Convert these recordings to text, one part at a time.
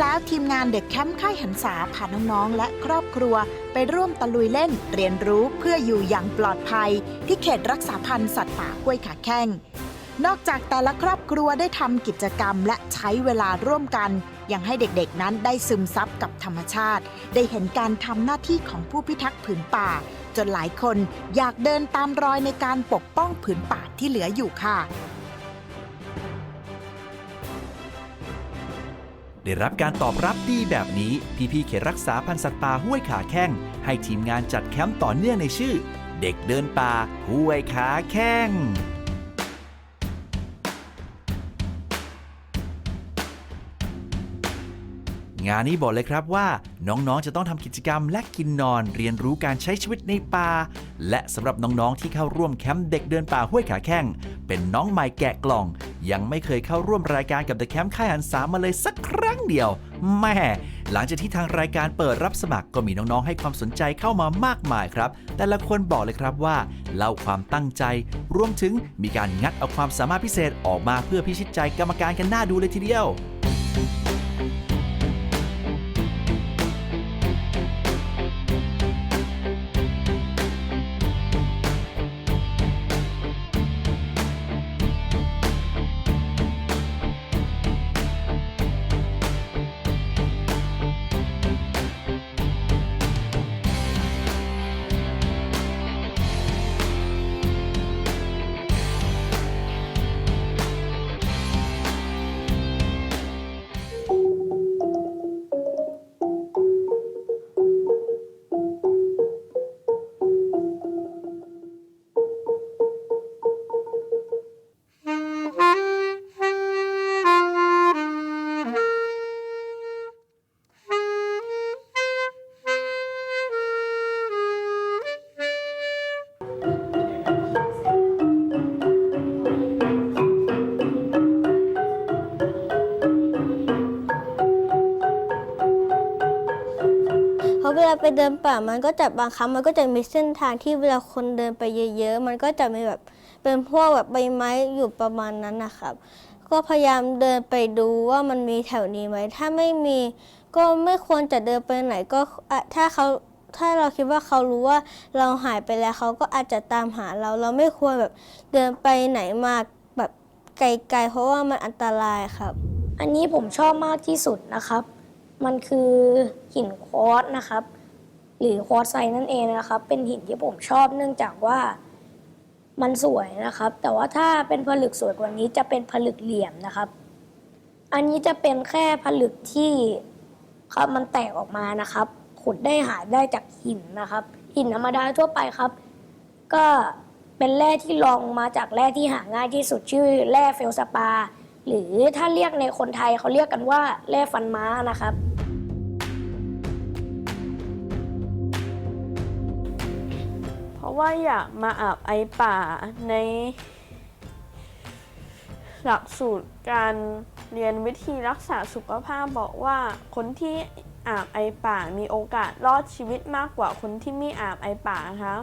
แล้วทีมงานเด็กแคมป์ค่ายหันษาพาน้องๆ และครอบครัว ไปร่วมตะลุยเล่นเรียนรู้เพื่ออยู่อย่างปลอดภัย ที่เขตรักษาพันธุ์สัตว์ป่าห้วยขาแข้ง นอกจากแต่ละครอบครัวได้ทำกิจกรรมและใช้เวลาร่วมกัน ยังให้เด็กๆนั้นได้ซึมซับกับธรรมชาติ ได้เห็นการทำหน้าที่ของผู้พิทักษ์ผืนป่า จนหลายคนอยากเดินตามรอยในการปกป้องผืนป่าที่เหลืออยู่ค่ะ ได้รับการตอบรับดีแบบนี้ พี่ๆเขตรักษาพันธุ์สัตว์ป่าห้วยขาแข้ง ให้ทีมงานจัดแคมป์ต่อเนื่องในชื่อ เด็กเดินป่าห้วยขาแข้งงานนี้บอกเลยครับว่าน้องๆ จะต้องทำกิจกรรมและกินนอนเรียนรู้การใช้ชีวิตในป่า และสำหรับน้องๆ ที่เข้าร่วมแคมป์เด็กเดินป่าห้วยขาแข้ง เป็นน้องใหม่แกะกล่อง ยังไม่เคยเข้าร่วมรายการกับ The Camp ค่ายหันสามาเลยสักครั้งเดียว แม่ หลังจากที่ทางรายการเปิดรับสมัครก็มีน้องๆให้ความสนใจเข้ามามากมายครับ แต่ละคนบอกเลยครับว่า เล่าความตั้งใจ รวมถึงมีการงัดเอาความสามารถพิเศษออกมาเพื่อพิชิตใจกรรมการกันหน้าดูเลยทีเดียว ลาไปเดินป่ามันก็จะบางครั้งมันก็จะมีเส้นทางที่เวลาคนเดินไปเยอะ ๆ มันก็จะมีแบบเป็นพวกแบบใบไม้อยู่ประมาณนั้นนะครับ ก็พยายามเดินไปดูว่ามันมีแถวนี้ไหมถ้าไม่มีก็ไม่ควรจะเดินไปไหนก็ถ้าเขาถ้าเราคิดว่าเขารู้ว่าเราหายไปแล้วเขาก็อาจจะตามหาเรา เราไม่ควรแบบเดินไปไหนมากแบบไกลๆ เพราะว่ามันอันตรายครับ อันนี้ผมชอบมากที่สุดนะครับ มันคือหินควอตนะครับ หรือควอตซ์ไซนั่นเองนะครับ เป็นหินที่ผมชอบเนื่องจากว่ามันสวยนะครับ แต่ว่าถ้าเป็นผลึกสวยกว่านี้จะเป็นผลึกเหลี่ยมนะครับ อันนี้จะเป็นแค่ผลึกที่ครับมันแตกออกมานะครับ ขุดได้หาได้จากหินนะครับ หินธรรมดาทั่วไปครับ ก็เป็นแร่ที่รองมาจากแร่ที่หาง่ายที่สุดชื่อแร่เฟลสปา หรือถ้าเรียกในคนไทยเขาเรียกกันว่าแร่ฟันม้านะครับ ว่าอยากมาอาบไอป่าใน หลักสูตรการเรียนวิธีรักษาสุขภาพบอกว่าคนที่อาบไอป่ามีโอกาสรอดชีวิตมากกว่าคนที่ไม่อาบไอป่านะคะ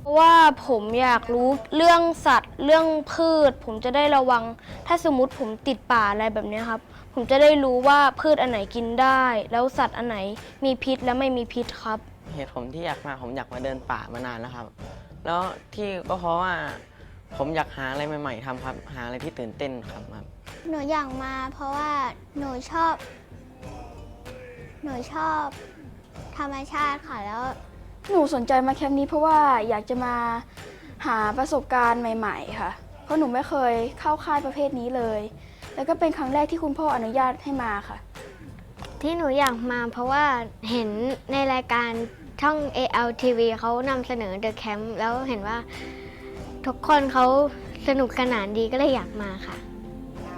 เพราะว่าผมอยากรู้เรื่องสัตว์ เรื่องพืช ผมจะได้ระวัง ถ้าสมมติผมติดป่าอะไรแบบนี้ครับ ผมจะได้รู้ว่าพืชอันไหนกินได้ แล้วสัตว์อันไหนมีพิษและไม่มีพิษครับ เหตุผมที่อยากมาผมอยากมาเดินป่ามานานแล้วครับ แล้วที่ก็เพราะว่าผมอยากหาอะไรใหม่ๆทำครับ หาอะไรที่ตื่นเต้นครับครับ หนูอยากมาเพราะว่าหนูชอบ หนูชอบธรรมชาติค่ะแล้ว หนูสนใจมาแคมป์นี้เพราะว่าอยากจะมาหาประสบการณ์ใหม่ ๆ ค่ะ เพราะหนูไม่เคยเข้าค่ายประเภทนี้เลย แล้วก็เป็นครั้งแรกที่คุณพ่ออนุญาตให้มาค่ะ ที่หนูอยากมาเพราะว่าเห็นในรายการ ช่อง ALTV เขานำเสนอ The Camp แล้วเห็นว่าทุกคนเขาสนุกสนานดีก็เลยอยากมาค่ะ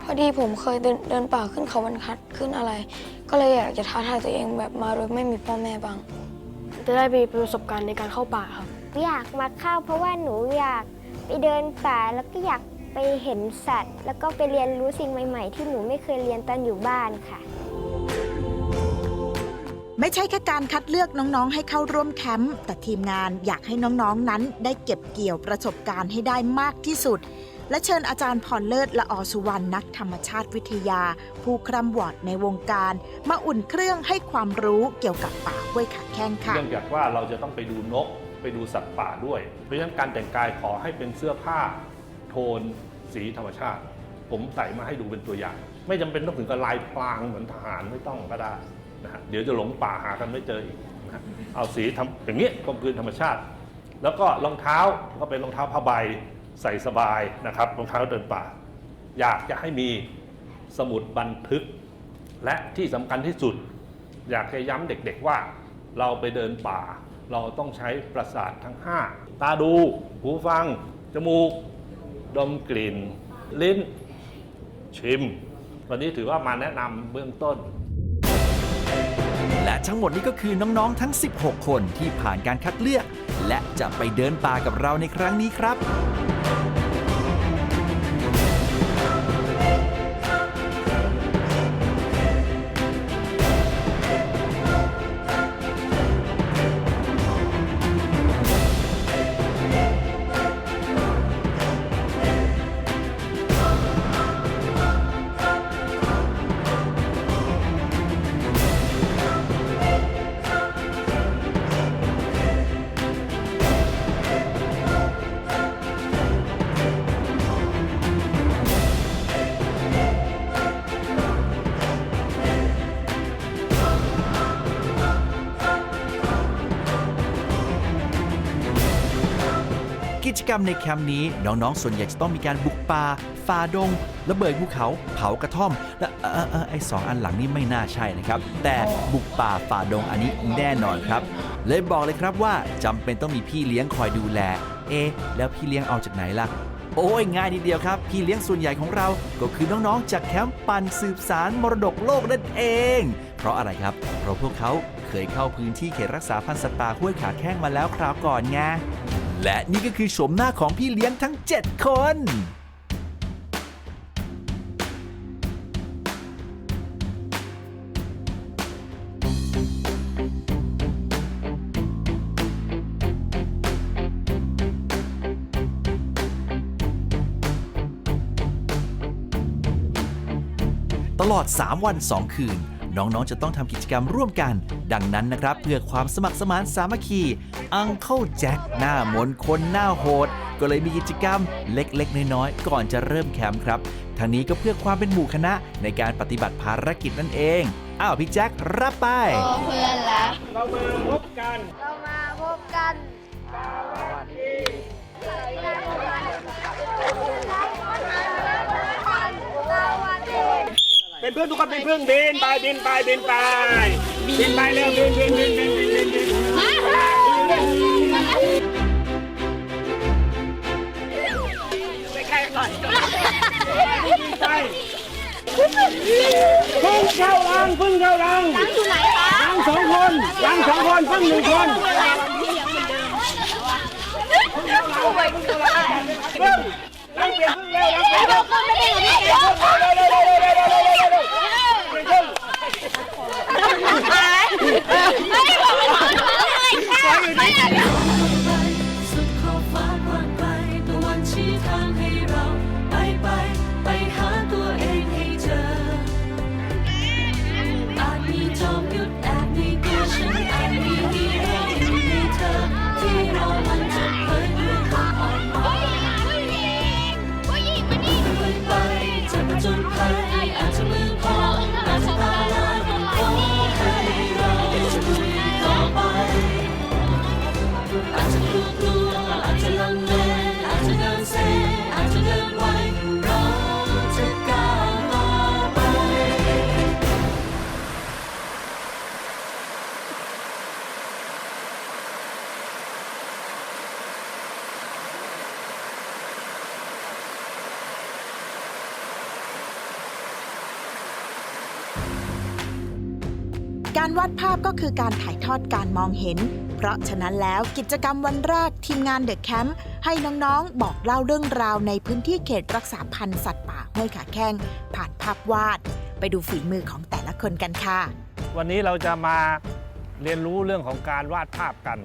พอดีผมเคยเดินเดินป่าขึ้นเขาบรรทัดขึ้นอะไร ก็เลยอยากจะท้าทายตัวเองแบบมาโดยไม่มีพ่อแม่บ้าง จะได้ไปประสบการณ์ในการเข้าป่าครับ อยากมาเข้าเพราะว่าหนูอยากไปเดินป่าแล้วก็อยากไปเห็นสัตว์ แล้วก็ไปเรียนรู้สิ่งใหม่ ๆ ที่หนูไม่เคยเรียนตอนอยู่บ้านค่ะ ไม่ใช่แค่การคัดเลือกน้องๆ ให้เข้าร่วมแคมป์แต่ทีมงานอยากให้น้องๆนั้น ได้เก็บเกี่ยวประสบการณ์ให้ได้มากที่สุด และเชิญอาจารย์พรเลิศละออสุวรรณนักธรรมชาติวิทยา ผู้คร่ำวอดในวงการ มาอุ่นเครื่องให้ความรู้เกี่ยวกับป่าห้วยขาแข้งค่ะ เนื่องจากว่าเราจะต้องไปดูนกไปดูสัตว์ป่าด้วย เพราะฉะนั้นการแต่งกายขอให้เป็นเสื้อผ้า โทน สีธรรมชาติ ผมใส่มาให้ดูเป็นตัวอย่าง ไม่จำเป็นต้องถึงกับลายพรางเหมือนทหารไม่ต้องก็ได้ นะฮะเดี๋ยวจะหลงป่าหากันไม่เจออีกนะฮะเอาสีทำอย่างนี้กลมกลืนธรรมชาติ แล้วก็รองเท้าก็เป็นรองเท้าผ้าใบใส่สบายนะครับรองเท้าเดินป่า อยากจะให้มีสมุดบันทึก และที่สำคัญที่สุด อยากจะย้ำเด็กๆว่า เราไปเดินป่า เราต้องใช้ประสาททั้ง 5 ตาดู หูฟัง จมูก ดมกลิ่น ลิ้น ชิม วันนี้ถือว่ามาแนะนำเบื้องต้น และทั้งหมดนี้ก็คือน้อง ๆ ทั้ง 16 คนที่ผ่านการคัดเลือก และจะไปเดินป่ากับเราในครั้งนี้ครับ จกรรมในแคมป์นี้น้องๆ ส่วนใหญ่จะต้องมีการบุกป่าฝ่าดงระเบิดภูเขาเผากระท่อม และเออเออไอสองอันหลังนี้ไม่น่าใช่นะครับ แต่บุกป่าฝ่าดงอันนี้แน่นอนครับ เลยบอกเลยครับว่าจำเป็นต้องมีพี่เลี้ยงคอยดูแล เอะแล้วพี่เลี้ยงเอาจากไหนล่ะโอ้ยง่ายนิดเดียวครับ พี่เลี้ยงส่วนใหญ่ของเรา ก็คือน้องๆ จากแคมป์ปันสืบสารมรดกโลกนั่นเอง เพราะอะไรครับ เพราะพวกเขาเคยเข้าพื้นที่เขตรักษาพันธุ์สัตว์ป่าห้วยขาแข้งมาแล้วคราวก่อนไง และนี่ก็คือโฉมหน้าของพี่เลี้ยงทั้ง 7 คน ตลอด 3 วัน 2 คืน น้องๆ จะต้องทำกิจกรรมร่วมกัน ดังนั้นนะครับ เพื่อความสมัครสมานสามัคคีอังเคิลแจ็คหน้ามนต์คนหน้าโหด ก็เลยมีกิจกรรมเล็กๆ น้อยๆ ก่อนจะเริ่มแคมป์ครับทางนี้ก็เพื่อความเป็นหมู่คณะในการปฏิบัติภารกิจนั่นเอง อ้าวพี่แจ็ครับไป เพื่อนรักเรามาพบกัน เรามาพบกัน เป็นเพื่อนทุกคนเป็นเพื่อนบินไปบินไปบินไปบินไปเร็วบินบินบินบินบินบินบินไปใกล้หน่อยไปพึ่งเข้ารังพึ่งเข้ารังรังอยู่ไหนคะรังสองคนรังสองคนพึ่งหนึ่งคนพึ่งรังเปลี่ยนพึ่งเร็วรัง นั่เป็นเรไม่เป็นเรารวาดภาพก็คือการถ่ายทอดการมองเห็น เพราะฉะนั้นแล้วกิจกรรมวันแรกทีมงานเดอะแคมป์ให้น้องๆ บอกเล่าเรื่องราวในพื้นที่เขตรักษาพันธุ์สัตว์ป่าห้วยขาแข้งผ่านภาพวาด ไปดูฝีมือของแต่ละคนกันค่ะ วันนี้เราจะมาเรียนรู้เรื่องของการวาดภาพกัน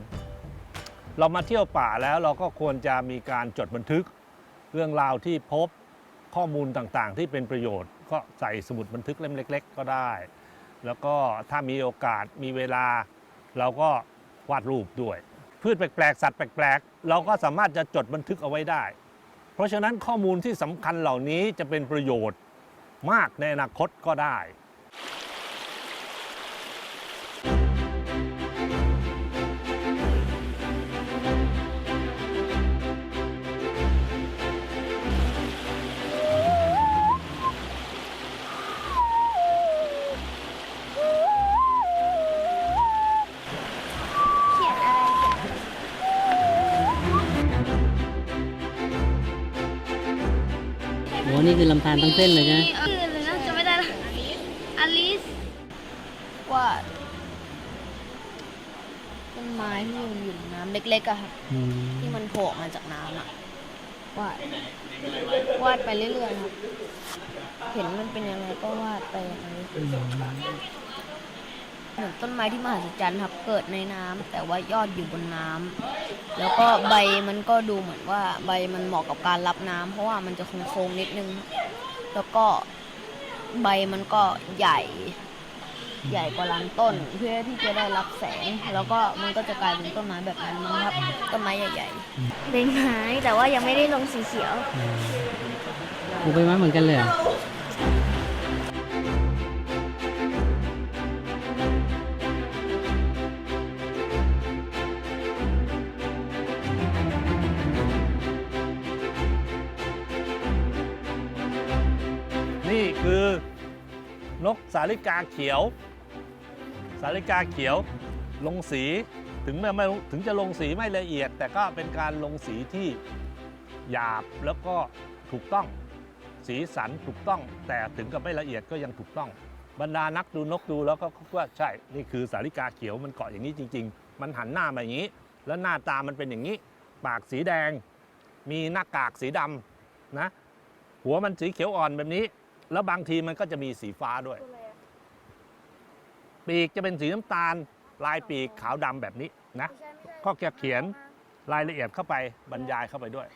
เรามาเที่ยวป่าแล้วเราก็ควรจะมีการจดบันทึก เรื่องราวที่พบข้อมูลต่างๆ ที่เป็นประโยชน์ ก็ใส่สมุดบันทึกเล่มเล็ก ๆ ก็ได้ แล้วก็ถ้ามีโอกาสมีเวลา เราก็วาดรูปด้วย พืชแปลกๆ สัตว์แปลกๆ เราก็สามารถจะจดบันทึกเอาไว้ได้ เพราะฉะนั้นข้อมูลที่สำคัญเหล่านี้จะเป็นประโยชน์มากในอนาคตก็ได้ นี่คือลำธารทั้งเส้นเลยใช่ไหมชื่อเลยนะจะไม่ได้ละอลิสวาดต้นไม้ที่มันอยู่ในน้ำเล็กๆอะครับอืมที่มันโผล่ออกมาจากน้ำอะวาดวาดไปเรื่อยๆครับเห็นมันเป็นยังไงก็วาดไปอย่างนี้ เหมือนต้นไม้ที่มหัศจรรย์ครับ เกิดในน้ำแต่ว่ายอดอยู่บนน้ำแล้วก็ใบมันก็ดูเหมือนว่าใบมันเหมาะกับการรับน้ำเพราะว่ามันจะโค้งๆนิดนึง แล้วก็ใบมันก็ใหญ่ ใหญ่กว่าลำต้น เพื่อที่จะได้รับแสง แล้วก็มันก็จะกลายเป็นต้นไม้แบบนั้นมั้งครับต้นไม้ใหญ่ใบไม้แต่ว่ายังไม่ได้ลงสีเขียวปลูกใบไม้เหมือนกันเลย นกสาลิกาเขียว สาลิกาเขียว ลงสีถึงแม้ไม่ถึงจะลงสีไม่ละเอียด แต่ก็เป็นการลงสีที่หยาบแล้วก็ถูกต้องสีสันถูกต้อง แต่ถึงกับไม่ละเอียดก็ยังถูกต้อง บรรดานักดูนกดูแล้วก็ว่าใช่นี่คือสาลิกาเขียวมันเกาะอย่างนี้จริง ๆ มันหันหน้ามาอย่างนี้ แล้วหน้าตามันเป็นอย่างนี้ ปากสีแดง มีหน้ากากสีดำนะหัวมันสีเขียวอ่อนแบบนี้ แล้วบางทีมันก็จะมีสีฟ้าด้วย ปีกจะเป็นสีน้ำตาล ลายปีกขาวดำแบบนี้นะก็จะเขียนรายละเอียดเข้าไปบรรยายเข้าไปด้วย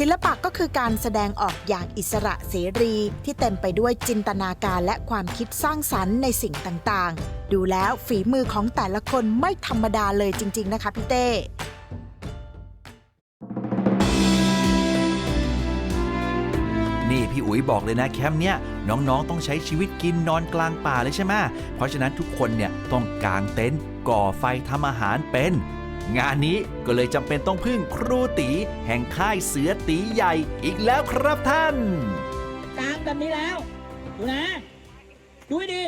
ศิลปะก็คือการแสดงออกอย่างอิสระเสรี ที่เต็มไปด้วยจินตนาการและความคิดสร้างสรรค์ในสิ่งต่างๆ ดูแล้วฝีมือของแต่ละคนไม่ธรรมดาเลยจริง ๆ นะคะพี่เต้ ยบอกเลยนะแคมป์เนี้ยน้องๆ ต้องใช้ชีวิตกินนอนกลางป่าเลยใช่ไหมเพราะฉะนั้นทุกคนเนี่ยต้องกางเต็นท์ก่อไฟทำอาหารเป็น งานนี้ก็เลยจำเป็นต้องพึ่งครูตี แห่งค่ายเสือตีใหญ่อีกแล้วครับท่าน กลางแบบนี้แล้ว ดูนะ ดูให้ดี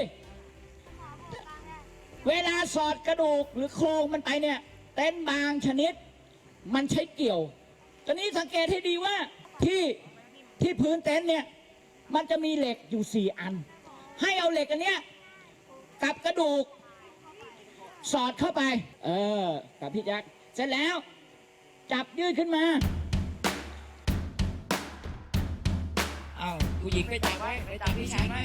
เวลาสอดกระดูกหรือโครงมันไปเนี่ย เต้นบางชนิด มันใช้เกี่ยว ตอนนี้สังเกตให้ดีว่าที่ที่พื้นเต็นท์เนี่ย มันจะมีเหล็กอยู่สี่อัน ให้เอาเหล็กอันเนี้ยกับกระดูก สอดเข้าไป เออ กับพี่แจ็คเสร็จแล้ว จับยืดขึ้นมาอ้าวผู้หญิงไปจับไว้ไปจับพี่ชายไว้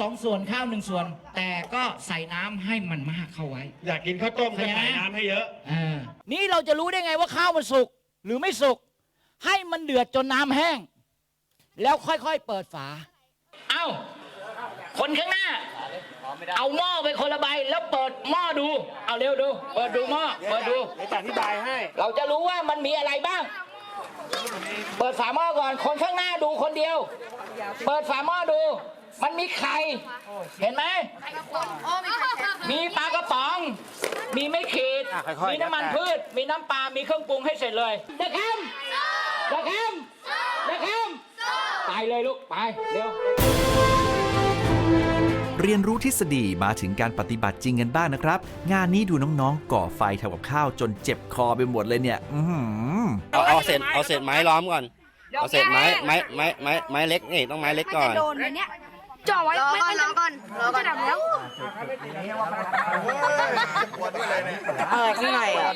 สองส่วนข้าวหนึ่งส่วน แต่ก็ใส่น้ำให้มันมากเข้าไว้ อยากกินข้าวต้มก็เข้าใจไหมใส่น้ำให้เยอะอ่านี่เราจะรู้ได้ไงว่าข้าวมันสุกหรือไม่สุก ให้มันเดือดจนน้ำแห้ง แล้วค่อยๆเปิดฝา เอ้า คนข้างหน้า เอาหม้อไปคนละใบแล้วเปิดหม้อดู เอาเร็วดู เปิดดูหม้อ เปิดดู เดี๋ยวจะอธิบายให้ เราจะรู้ว่ามันมีอะไรบ้าง เปิดฝาหม้อก่อน คนข้างหน้าดูคนเดียว เปิดฝาหม้อดู มันมีไข่ เห็นไหม มีปลากระป๋องมีมีไม่ขีด อะค่อยๆมีน้ำมันแล้วแต่ พืช มีน้ำปลา มีเครื่องปรุงให้เสร็จเลยเด็กแคมเด็กแคมเด็กแคมไปเลยลูก ไป เร็ว เรียนรู้ทฤษฎีมาถึงการปฏิบัติจริงกันบ้างนะครับ งานนี้ดูน้องๆ ก่อไฟทำกับข้าวจนเจ็บคอไปหมดเลยเนี่ย อื้อหือ เอาเอาเศษเอาเศษไม้ล้อมก่อน เอาเศษไม้ไม้ไม้ไม้ไม้เล็กนี่ต้องไม้เล็กก่อน โดนเลยเนี้ย จ่อไว้รอก่อนรอก่อนรอก่อนจะดับแล้วอะไรข้างในอะ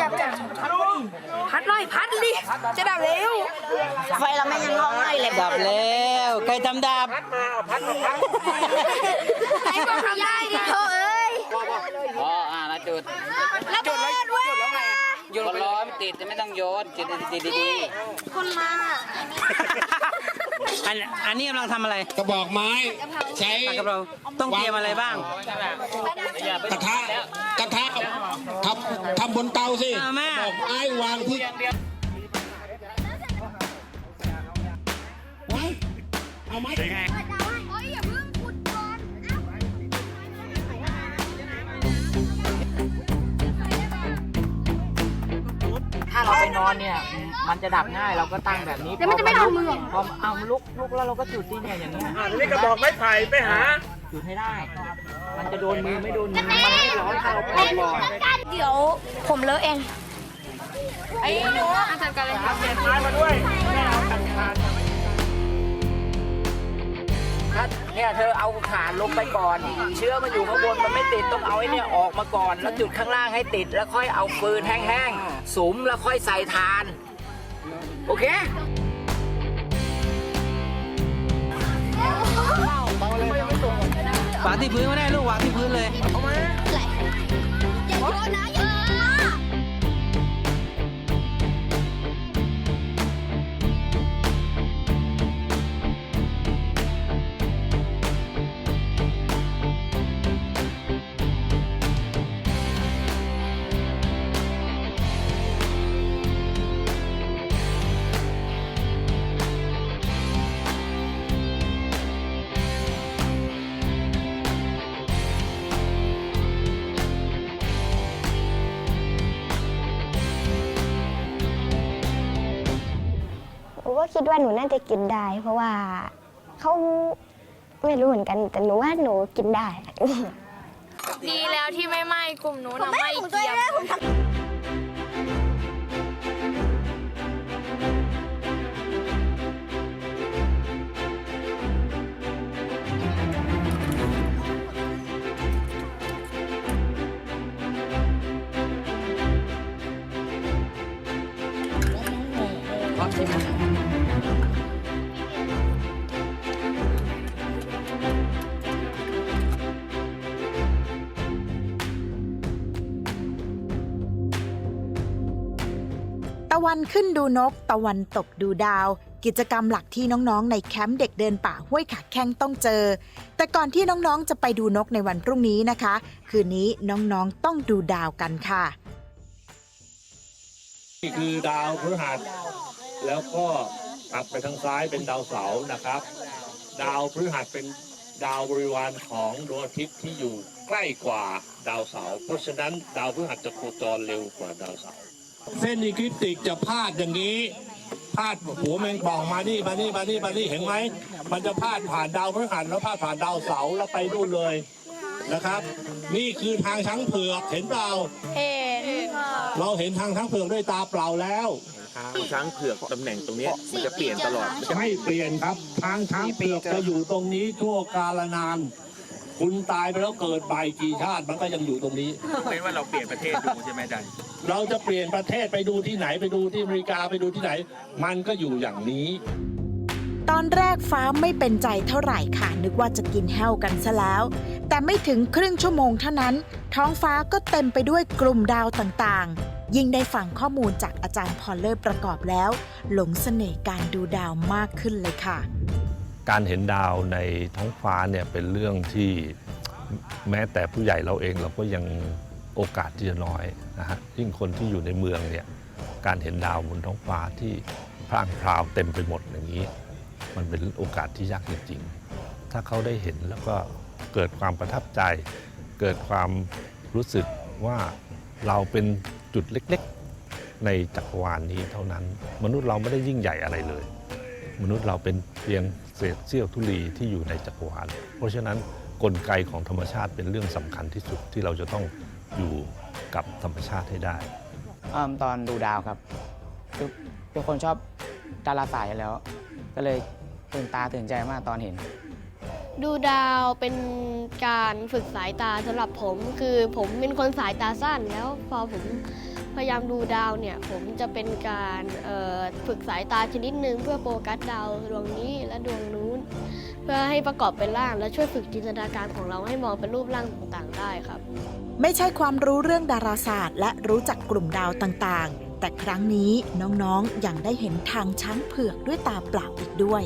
จับจับพัดหน่อยพัดดิจะดับแล้ว ไฟเราไม่ยังห้องในเลยดับแล้วใครทำดับไอ้พวกทำได้ดิเธอเอ้ยอ๋ออ่าแล้วจุดระเบิดเว้ยโยนล้อมติดจะไม่ต้องโยนติดติดดีคนมา อันอันนี้กำลังทำอะไรกระบอกไม้ใช้กระเราต้องเตรียมอะไรบ้างกระทะกระทะทำทำบนเตาสิกระบอกไม้วางที่ไว้เอาไม้ถ้าเราไปนอนเนี่ย มันจะดับง่ายเราก็ตั้งแบบนี้แล้วมันจะไม่เอามือพอเอาลุกลุกแล้วเราก็จุดที่เนี่ยอย่างนี้ยอ่าทีนี้กระบอกไม้ไผ่ไปหา จุดให้ได้ มันจะโดนมือไม่โดนมือมันไม่ร้อนถ้าเราเปิดก่อนเดี๋ยวผมเลอะเอง ไอ้หนูอาจารย์กันเลยครับไม้มาด้วยไม่เอากันคานถ้าเนี่ยเธอเอาฐานลงไปก่อน เชื้อมันอยู่ข้างบนมันไม่ติดต้องเอาไอ้เนี่ยออกมาก่อน แล้วจุดข้างล่างให้ติดแล้วค่อยเอาฟืนแห้งๆสุมแล้วค่อยใส่ฐาน โอเควางที่พื้นไม่ได้ลูกวางที่พื้นเลย เอามาอย่าโยนนะอย่า คิดว่าหนูน่าจะกินได้ เพราะว่าเขาไม่รู้เหมือนกัน แต่หนูว่าหนูกินได้ ดีแล้วที่ไม่ไหม้กลุ่มหนูนะไม่เกียมตะ วันขึ้นดูนก ตะวันตกดูดาว กิจกรรมหลักที่น้องๆ ในแคมป์เด็กเดินป่าห้วยขาแข้งต้องเจอ แต่ก่อนที่น้องๆ จะไปดูนกในวันพรุ่งนี้นะคะ คืนนี้น้องๆ ต้องดูดาวกันค่ะ นี่คือดาวพฤหัส แล้วก็ตัดไปทางซ้ายเป็นดาวเสาร์นะครับ ดาวพฤหัสเป็นดาวบริวารของดวงอาทิตย์ที่อยู่ใกล้กว่าดาวเสาร์เพราะฉะนั้นดาวพฤหัสจะโคจรเร็วกว่าดาวเสาร์ เส้นอีคลิปติกจะพาดอย่างนี้พาดหัวแมงป่องมานี่มานี่มานี่มานี่เห็นไหมมันจะพาดผ่านดาวพฤหัสแล้วพาดผ่านดาวเสาร์แล้วไปนู่นเลยนะครับ นี่คือทางช้างเผือกเห็นเปล่าเห็นเราเห็นทางช้างเผือกด้วยตาเปล่าแล้วช้างเผือกตำแหน่งตรงเนี้ยมันจะเปลี่ยนตลอดไม่เปลี่ยนครับ ทางช้างเผือกจะอยู่ตรงนี้ทั่วกาลนาน คุณตายไปแล้วเกิดใบกี่ชาติมันก็ยังอยู่ตรงนี้เป็นว่าเราเปลี่ยนประเทศดูใช่ไหมอาจารย์เราจะเปลี่ยนประเทศไปดูที่ไหนไปดูที่อเมริกาไปดูที่ไหน มันก็อยู่อย่างนี้ ตอนแรกฟ้าไม่เป็นใจเท่าไหร่ค่ะ นึกว่าจะกินแห้วกันซะแล้ว แต่ไม่ถึงครึ่งชั่วโมงเท่านั้น ท้องฟ้าก็เต็มไปด้วยกลุ่มดาวต่างๆ ยิ่งได้ฟังข้อมูลจากอาจารย์พอลเลอร์ประกอบแล้ว หลงเสน่ห์การดูดาวมากขึ้นเลยค่ะ การเห็นดาวในท้องฟ้าเนี่ยเป็นเรื่องที่แม้แต่ผู้ใหญ่เราเองเราก็ยังโอกาสที่จะน้อยนะฮะยิ่งคนที่อยู่ในเมืองเนี่ยการเห็นดาวบนท้องฟ้าที่พร่างพราวเต็มไปหมดอย่างนี้ มันเป็นโอกาสที่ยากจริงๆ ถ้าเขาได้เห็นแล้วก็เกิดความประทับใจ เกิดความรู้สึกว่าเราเป็นจุดเล็กๆ ในจักรวาลนี้เท่านั้น มนุษย์เราไม่ได้ยิ่งใหญ่อะไรเลย มนุษย์เราเป็นเพียงเศษเสี้ยวธุลีที่อยู่ในจักรวาล เพราะฉะนั้นกลไกของธรรมชาติเป็นเรื่องสำคัญที่สุดที่เราจะต้องอยู่กับธรรมชาติให้ได้อืมตอนดูดาวครับคือเป็นคนชอบดาราศาสตร์อยู่แล้ว ก็เลยตื่นตาตื่นใจมากตอนเห็น ดูดาวเป็นการฝึกสายตาสำหรับผม คือผมเป็นคนสายตาสั้นแล้วพอผม พยายามดูดาวเนี่ยผมจะเป็นการฝึกสายตาชนิดหนึ่งเพื่อโฟกัสดาวดวงนี้และดวงนู้น เพื่อให้ประกอบเป็นร่างและช่วยฝึกจินตนาการของเราให้มองเป็นรูปร่างต่างๆได้ครับ ไม่ใช่ความรู้เรื่องดาราศาสตร์ และรู้จักกลุ่มดาวต่างๆ แต่ครั้งนี้น้องๆ ยังได้เห็นทางช้างเผือกด้วยตาเปล่าอีกด้วย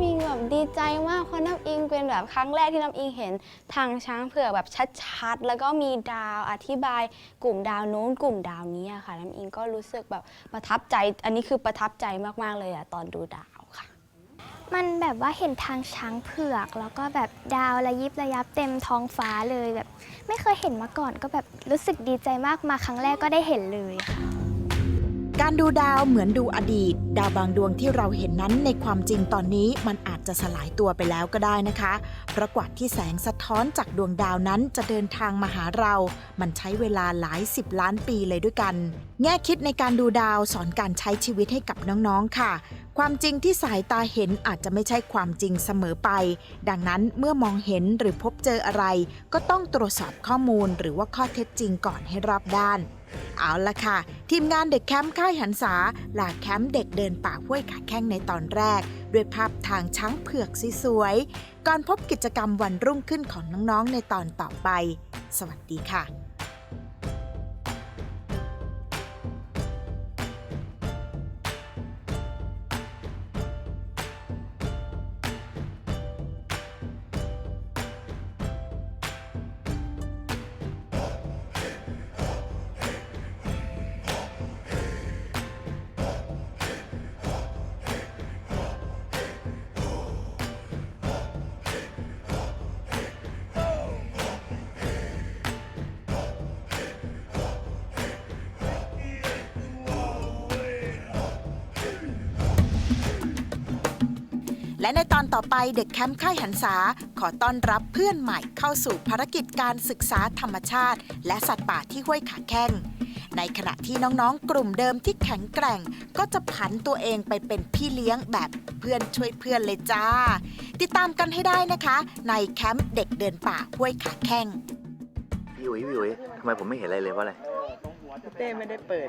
มีแบบดีใจมากเพราะน้ำอิงเป็นแบบครั้งแรกที่น้ำอิงเห็นทางช้างเผือกแบบชัดๆ แล้วก็มีดาวอธิบายกลุ่มดาวนู้นกลุ่มดาวนี้อะค่ะน้ำอิงก็รู้สึกแบบประทับใจ อันนี้คือประทับใจมากๆเลยอะตอนดูดาวค่ะ มันแบบว่าเห็นทางช้างเผือก แล้วก็แบบดาวระยิบระยับเต็มท้องฟ้าเลยแบบ ไม่เคยเห็นมาก่อนก็แบบรู้สึกดีใจมากมาครั้งแรกก็ได้เห็นเลยค่ะ การดูดาวเหมือนดูอดีต ดาวบางดวงที่เราเห็นนั้นในความจริงตอนนี้มันอาจจะสลายตัวไปแล้วก็ได้นะคะ เพราะกว่าที่แสงสะท้อนจากดวงดาวนั้นจะเดินทางมาหาเรา มันใช้เวลาหลายสิบล้านปีเลยด้วยกัน แง่คิดในการดูดาวสอนการใช้ชีวิตให้กับน้องๆค่ะ ความจริงที่สายตาเห็นอาจจะไม่ใช่ความจริงเสมอไป ดังนั้นเมื่อมองเห็นหรือพบเจออะไร ก็ต้องตรวจสอบข้อมูลหรือว่าข้อเท็จจริงก่อนให้รอบด้าน เอาละค่ะ ทีมงานเด็กแคมป์ค่ายหันษาลาแคมป์เด็กเดินป่าห้วยขาแข้งในตอนแรก ด้วยภาพทางช้างเผือกสวยๆก่อนพบกิจกรรมวันรุ่งขึ้นของน้องๆในตอนต่อไป สวัสดีค่ะ และในตอนต่อไปเด็กแคมป์ค่ายหันษาขอต้อนรับเพื่อนใหม่เข้าสู่ภารกิจการศึกษาธรรมชาติ และสัตว์ป่าที่ห้วยขาแข้ง ในขณะที่น้องๆ กลุ่มเดิมที่แข็งแกร่ง ก็จะผันตัวเองไปเป็นพี่เลี้ยงแบบเพื่อนช่วยเพื่อนเลยจ้า ติดตามกันให้ได้นะคะ ในแคมป์เด็กเดินป่าห้วยขาแข้งพี่อุ๋ยพี่อุ๋ยทำไมผมไม่เห็นอะไรเลยว่าอะไรเต้ไม่ได้เปิด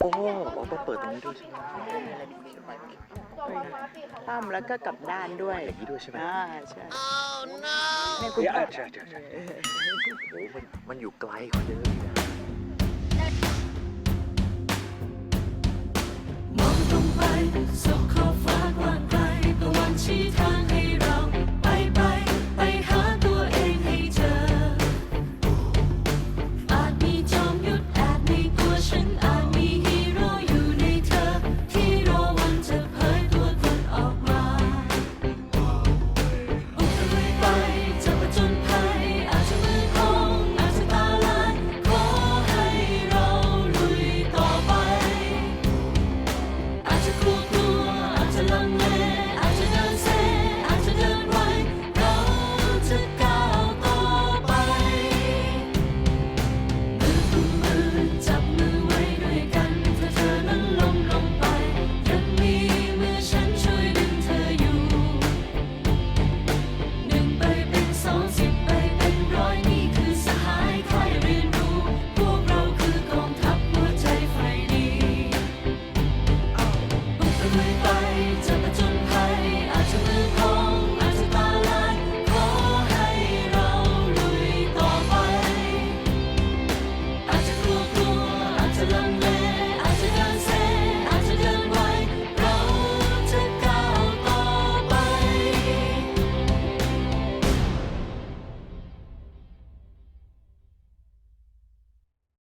โอ้โหอ๋อต้องเปิดตรงนี้ด้วยใช่ไหม ตั้มแล้วก็กลับด้านด้วยอย่างนี้ด้วยใช่ไหมอ่าใช่เนี่ยคุณเดี๋ยวเปิดใช่ใช่ใช่โอ้มันมันอยู่ไกลกว่าเยอะเลยนะมองตรงไปสุขขอบฟ้ากว้างไกลพวันชี้ทาง